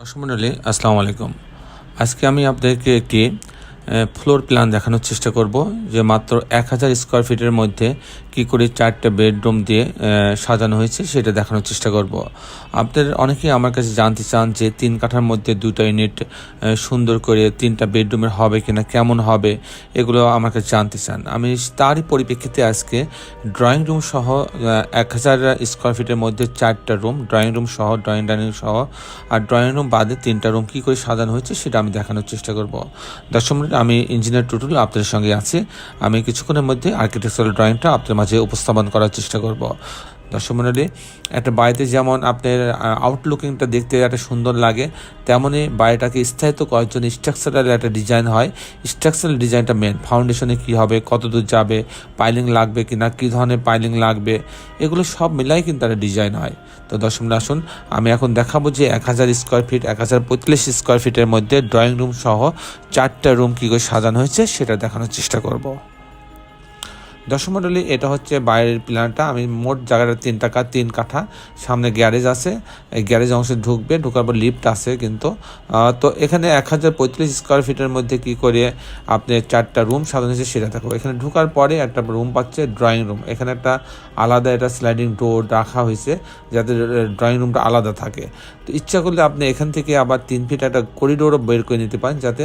দর্শক মণ্ডলী আসসালামু আলাইকুম। আজকে আমি আপনাদেরকে একটি ফ্লোর প্ল্যান দেখানোর চেষ্টা করব যে মাত্র এক হাজার স্কোয়ার ফিটের মধ্যে কি করে চারটে বেডরুম দিয়ে সাজানো হয়েছে সেটা দেখানোর চেষ্টা করব। আপনাদের অনেকেই আমার কাছে জানতে চান যে তিন কাঠার মধ্যে দুটো ইউনিট সুন্দর করে তিনটা বেডরুমের হবে কিনা কেমন হবে এগুলো আমার কাছে জানতে চান। আমি তারই পরিপ্রেক্ষিতে আজকে ড্রয়িং রুম সহ এক হাজার স্কোয়ার ফিটের মধ্যে চারটা রুম ড্রয়িং রুম সহ ড্রয়িং ডাইনিং সহ আর ড্রয়িং রুম বাদে তিনটা রুম কী করে সাজানো হয়েছে সেটা আমি দেখানোর চেষ্টা করব। মণ্ডলী, আমি ইঞ্জিনিয়ার টুটুল আপনাদের সঙ্গে আছি। আমি কিছুক্ষণের মধ্যে আর্কিটেকচারাল ড্রয়িংটা আপনাদের মাঝে উপস্থাপন করার চেষ্টা করব। দর্শক মণ্ডলী, একটা বাড়িতে যেমন আপনার আউটলুকিংটা দেখতে একটা সুন্দর লাগে তেমনই বাড়িটাকে স্থায়িত্ব করার জন্য স্ট্রাকচারাল একটা ডিজাইন হয়। স্ট্রাকচারাল ডিজাইনটা মেন ফাউন্ডেশনে কী হবে কত দূর যাবে পাইলিং লাগবে কি না কী ধরনের পাইলিং লাগবে, এগুলো সব মিলাই কিন্তু একটা ডিজাইন হয়। তো দর্শক আসুন, আমি এখন দেখাবো যে এক হাজার স্কোয়ার ফিট এক হাজার পঁয়ত্রিশ স্কোয়ার ফিটের মধ্যে ড্রয়িং রুম সহ চারটা রুম কী করে সাজানো হয়েছে, সেটা দেখানোর চেষ্টা করব। মণ্ডলী এটা হচ্ছে বাইরের প্ল্যানটা আমি মোট জায়গাটা তিন টাকা, তিন কাঠা। সামনে গ্যারেজ আছে। এই গ্যারেজ অংশে ঢুকবে। ঢোকার পর লিফট আছে কিন্তু। তো এখানে এক হাজার পঁয়ত্রিশ স্কোয়ার ফিটের মধ্যে কি করে আপনি চারটা রুম সাজানো হয়েছে সেটা থাকবে এখানে ঢুকার পরে একটা রুম পাচ্ছে ড্রয়িং রুম এখানে একটা আলাদা একটা স্লাইডিং ডোর রাখা হয়েছে যাতে ড্রয়িং রুমটা আলাদা থাকে। তো ইচ্ছা করলে আপনি এখান থেকে আবার তিন ফিট একটা করিডোরও বের করে নিতে পারেন যাতে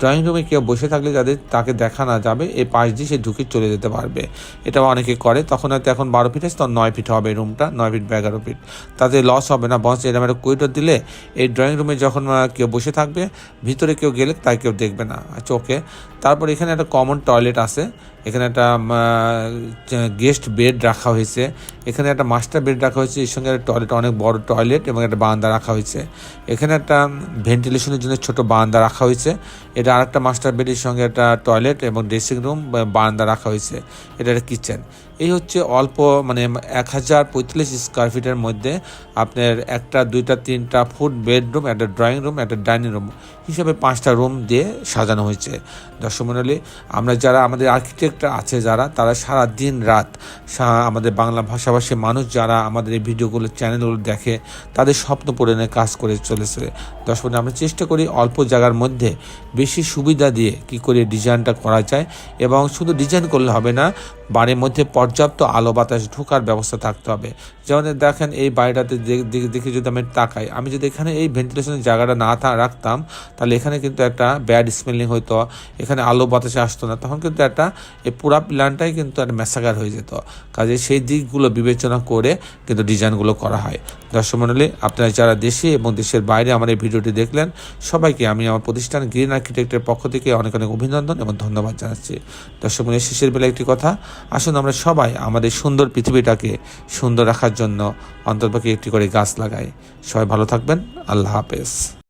ড্রয়িং রুমে কেউ বসে থাকলে যাতে তাকে দেখা না যাবে। এই পাশ দিয়ে সে ঢুকে চলে যেতে পারবে। এটাও অনেকে করে। তখন হয়তো এখন বারো ফিট আছে, তখন নয় ফিট হবে রুমটা নয় ফিট বা এগারো ফিট। তাতে লস হবে না। বস এরকম একটা করিডোর দিলে, এই ড্রয়িং রুমে যখন কেউ বসে থাকবে, ভিতরে কেউ গেলে তাই কেউ দেখবে না, চোখে। তারপর এখানে একটা কমন টয়লেট আছে। এখানে একটা গেস্ট বেড রাখা হয়েছে। এখানে একটা মাস্টার বেড রাখা হয়েছে। এর সঙ্গে একটা টয়লেট অনেক বড় টয়লেট এবং একটা বারান্দা রাখা হয়েছে। এখানে একটা ভেন্টিলেশনের জন্য ছোট বারান্দা রাখা হয়েছে। এটা আরেকটা মাস্টার বেডের সঙ্গে একটা টয়লেট এবং ড্রেসিং রুম বারান্দা রাখা হয়েছে। এটা একটা কিচেন। এই হচ্ছে অল্প মানে এক হাজার পঁয়তাল্লিশ স্কোয়ার ফিটের মধ্যে আপনার একটা, দুইটা, তিনটা ফুট বেডরুম একটা ড্রয়িং রুম একটা ডাইনিং রুম হিসাবে পাঁচটা রুম দিয়ে সাজানো হয়েছে। দর্শক মণ্ডলী আমরা যারা আমাদের আর্কিটেক্ট আছে যারা, তারা সারা দিন রাত আমাদের বাংলা ভাষাভাষী মানুষ যারা আমাদের এই ভিডিওগুলো চ্যানেলগুলো দেখে, তাদের স্বপ্ন পূরণে কাজ করে চলেছে। দর্শক আমরা চেষ্টা করি অল্প জায়গার মধ্যে বেশি সুবিধা দিয়ে কি করে ডিজাইনটা করা যায়, এবং শুধু ডিজাইন করলে হবে না, বাড়ির মধ্যে পর্যাপ্ত আলো বাতাস ঢোকার ব্যবস্থা থাকতে হবে। যেমন দেখেন এই বাড়িটাতে দেখে যদি আমি তাকাই, আমি যদি এখানে এই ভেন্টিলেশনের জায়গাটা না রাখতাম, তাহলে এখানে কিন্তু একটা ব্যাড স্মেলিং হতো এখানে আলো বাতাসে আসতো না, তখন কিন্তু একটা এই পুরা প্ল্যানটাই কিন্তু একটা ম্যাসাকার হয়ে যেত। কাজে সেই দিকগুলো বিবেচনা করে কিন্তু ডিজাইনগুলো করা হয়। দর্শক মণ্ডলী আপনারা যারা দেশে এবং দেশের বাইরে আমার এই ভিডিওটি দেখলেন, সবাইকে আমি আমার প্রতিষ্ঠান গ্রিন আর্কিটেক্টের পক্ষ থেকে অনেক অনেক অভিনন্দন এবং ধন্যবাদ জানাচ্ছি। দর্শক মণ্ডলী শেষের বেলা একটি কথা, আসুন আমরা সবাই আমাদের সুন্দর পৃথিবীটাকে সুন্দর রাখার জন্য অন্তর্পক্ষে একটি করে গাছ লাগায়। সবাই ভালো থাকবেন। আল্লাহ হাফেজ।